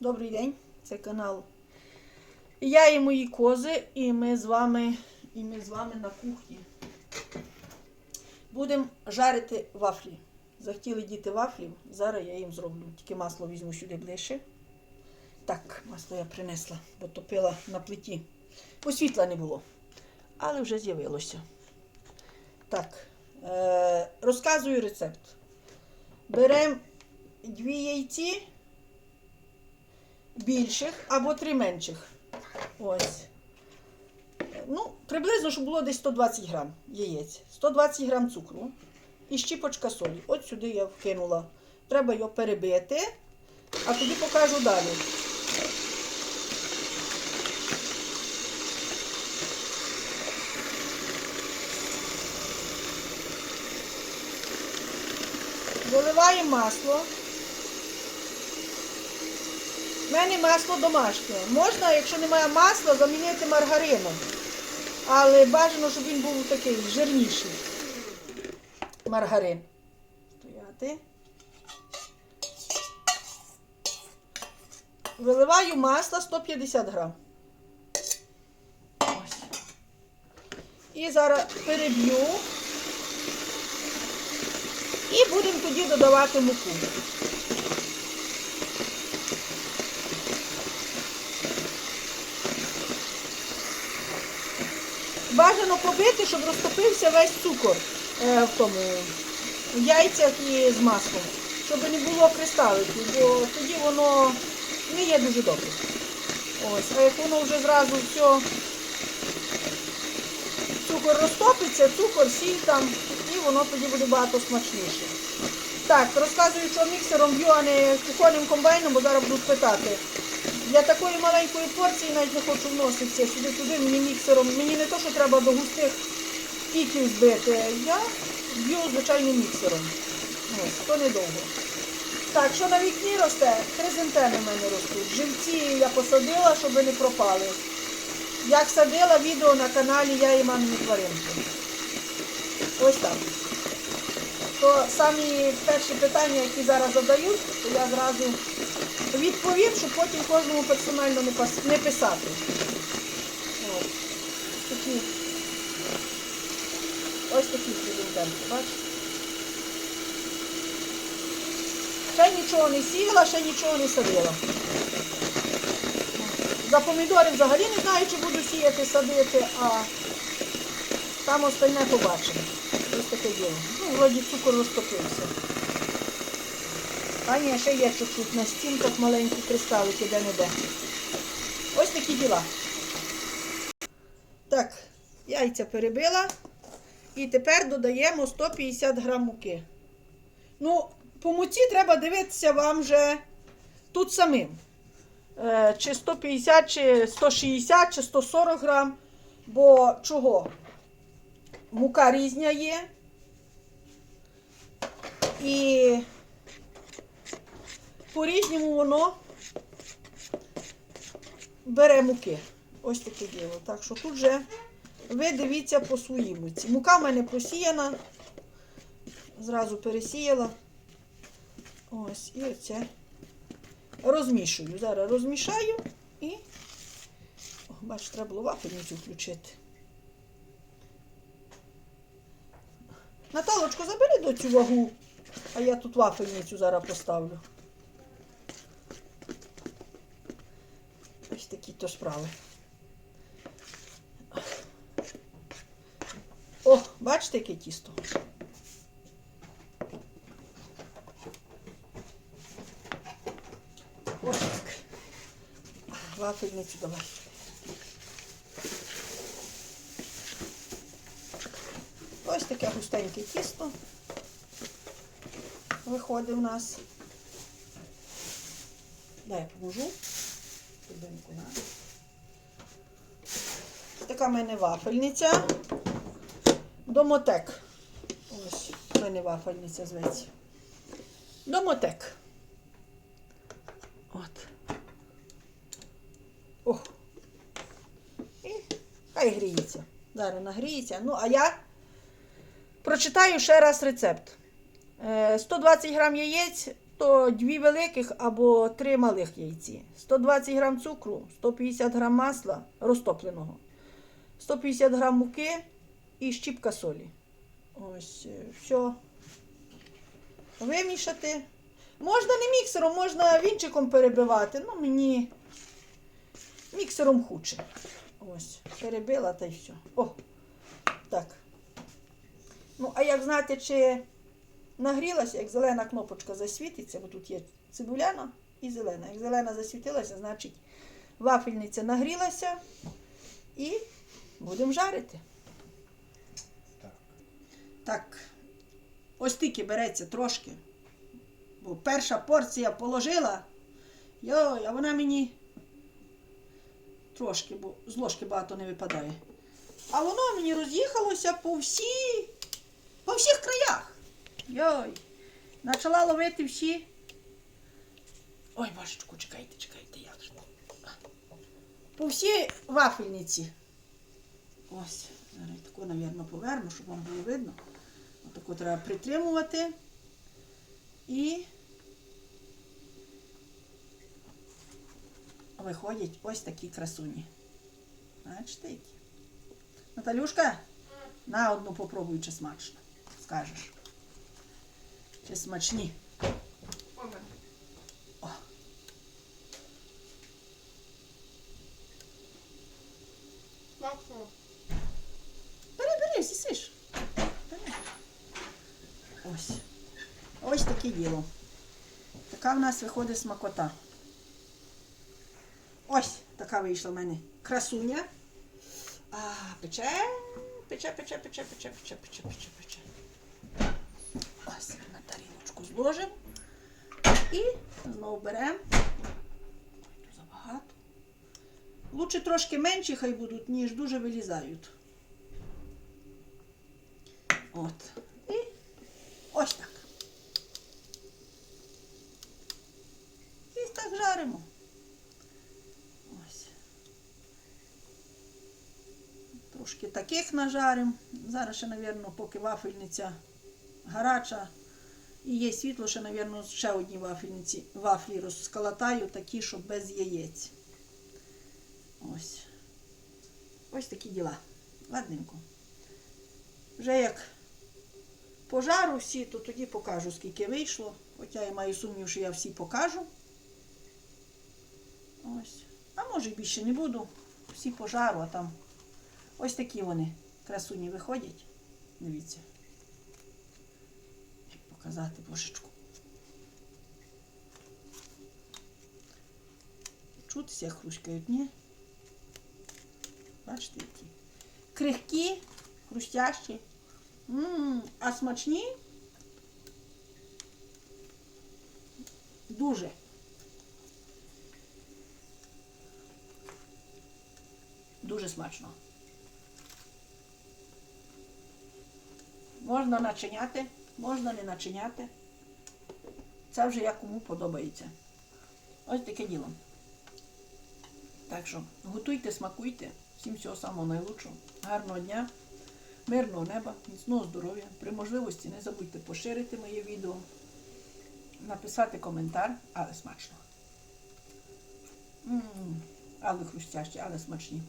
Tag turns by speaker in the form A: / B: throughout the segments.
A: Добрий день, це канал. Я і мої кози, і ми з вами, і ми з вами на кухні. Будемо жарити вафлі. Захотіли діти вафлів, зараз я їм зроблю. Тільки масло візьму сюди ближче. Так, масло я принесла, бо топила на плиті. Бо не було. Але вже з'явилося. Так, е- розказую рецепт. Беремо дві яйці більших або три менших. Ось. Ну, приблизно, щоб було десь 120 грам яєць, 120 грам цукру і щіпочка солі. От сюди я вкинула. Треба його перебити, а тоді покажу далі. Заливаємо масло. Мене масло домашнє. Можна, якщо немає масла, замінити маргарином. Але бажано, щоб він був такий жирніший. Маргарин. Стояти. Виливаю масло 150 грам. Ось. І зараз переб'ю. І будемо тоді додавати муку. Бажано побити, щоб розтопився весь цукор е, в тому в яйцях і з маслом, щоб не було кристаликів, бо тоді воно не є дуже добре. Ось, а як воно вже зразу все, цукор розтопиться, цукор, сіль там, і воно тоді буде багато смачніше. Так, розказую, що міксером б'ю, а не кухонним комбайном, бо зараз будуть питати. Для такої маленької порції навіть не хочу вноситися сюди-туди, мені міксером, мені не то, що треба до густих піків збити. Я б'ю звичайним міксером. Ось, то недовго. Так, що на вікні росте? Хризантеми в мене ростуть. Живці я посадила, щоб не пропали. Як садила відео на каналі Я і мамині тваринки. Ось так. То самі перші питання, які зараз задають, то я зразу відповім, щоб потім кожному персонально не, пас- не писати. Ось такі. Ось такі хризантемки, бачите? Ще нічого не сіяла, ще нічого не садила. За помідори взагалі не знаю, чи буду сіяти, садити, а там остальне побачимо. Ось таке діло. Ну, вроді цукор розтопився. А ні, ще є чуть-чуть на стінках маленькі кристалики де-не-де. Ось такі діла. Так, яйця перебила. І тепер додаємо 150 грам муки. Ну, по муці треба дивитися вам вже тут самим. Е, чи 150, чи 160, чи 140 грам. Бо чого? Мука різня є. І по-різному воно бере муки. Ось таке діло. Так що тут вже ви дивіться по своїй муці. Мука в мене просіяна. Зразу пересіяла. Ось, і оце розмішую. Зараз розмішаю і. О, бачите, треба було вафельницю включити. Наталочко, забери до цю вагу, а я тут вафельницю зараз поставлю. Ось такі то справи. О, бачите, яке тісто? Ось так. Вафельницю давай. Ось таке густеньке тісто виходить у нас. Дай я поможу. Тобинку на. Така в мене вафельниця. Домотек. Ось, в мене вафельниця зветься. Домотек. От. О. І хай гріється. Зараз нагріється. Ну, а я прочитаю ще раз рецепт. Е, 120 грам яєць то дві великих або три малих яйці. 120 грам цукру, 150 грам масла розтопленого, 150 грам муки і щіпка солі. Ось, е, все. Вимішати. Можна не міксером, можна вінчиком перебивати. Ну, мені міксером хуче. Ось, перебила та й все. О, так. Ну, а як знати, чи нагрілася, як зелена кнопочка засвітиться, бо тут є цибуляна і зелена. Як зелена засвітилася, значить вафельниця нагрілася і будемо жарити.
B: Так.
A: Так, ось тільки береться трошки. Бо перша порція положила. Йой, а вона мені трошки, бо з ложки багато не випадає. А воно мені роз'їхалося по всі, по всіх краях. Йой. Почала ловити всі. Ой, божечку, чекайте, чекайте, як же. По всій вафельниці. Ось, зараз таку, мабуть, поверну, щоб вам було видно. Отаку треба притримувати. І виходять ось такі красуні. Бачите які? Наталюшка, на одну попробуй, чи смачно. Скажеш. Чи смачні. О. Бери, бери, з'їсиш. Бери. Ось. Ось таке діло. Така в нас виходить смакота. Ось така вийшла в мене красуня. А, пече, пече, пече, пече, пече, пече, пече, пече, пече. Ось на тарілочку зложимо. І знову беремо. Забагато. Лучше трошки менші хай будуть, ніж дуже вилізають. От. І ось так. І так жаримо. Ось. Трошки таких нажаримо. Зараз ще, мабуть, поки вафельниця гаряча і є світло, ще, мабуть, ще одні вафельниці, вафлі розколотаю, такі, щоб без яєць. Ось. Ось такі діла. Ладненько. Вже як пожару всі, то тоді покажу, скільки вийшло. Хоча я маю сумнів, що я всі покажу. Ось. А може більше не буду. Всі пожару, а там ось такі вони красуні виходять. Дивіться. Як показати божечку. Чутися як хрускають, ні? Бачите, які. Крихкі, хрустящі. М, а смачні? Дуже. Дуже смачно. Можна начиняти, можна не начиняти. Це вже як кому подобається. Ось таке діло. Так що готуйте, смакуйте. Всім всього самого найкращого. Гарного дня, мирного неба, міцного здоров'я. При можливості не забудьте поширити моє відео, написати коментар, але смачно. м але хрустящі, але смачні.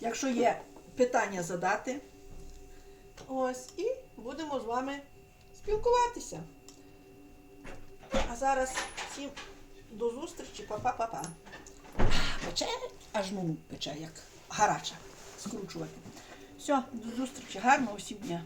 A: Якщо є питання задати, ось, і будемо з вами спілкуватися. А зараз всім до зустрічі, па-па-па-па. Пече, аж ну пече, як гаряча. Скручувати. Все, до зустрічі, гарного всім дня.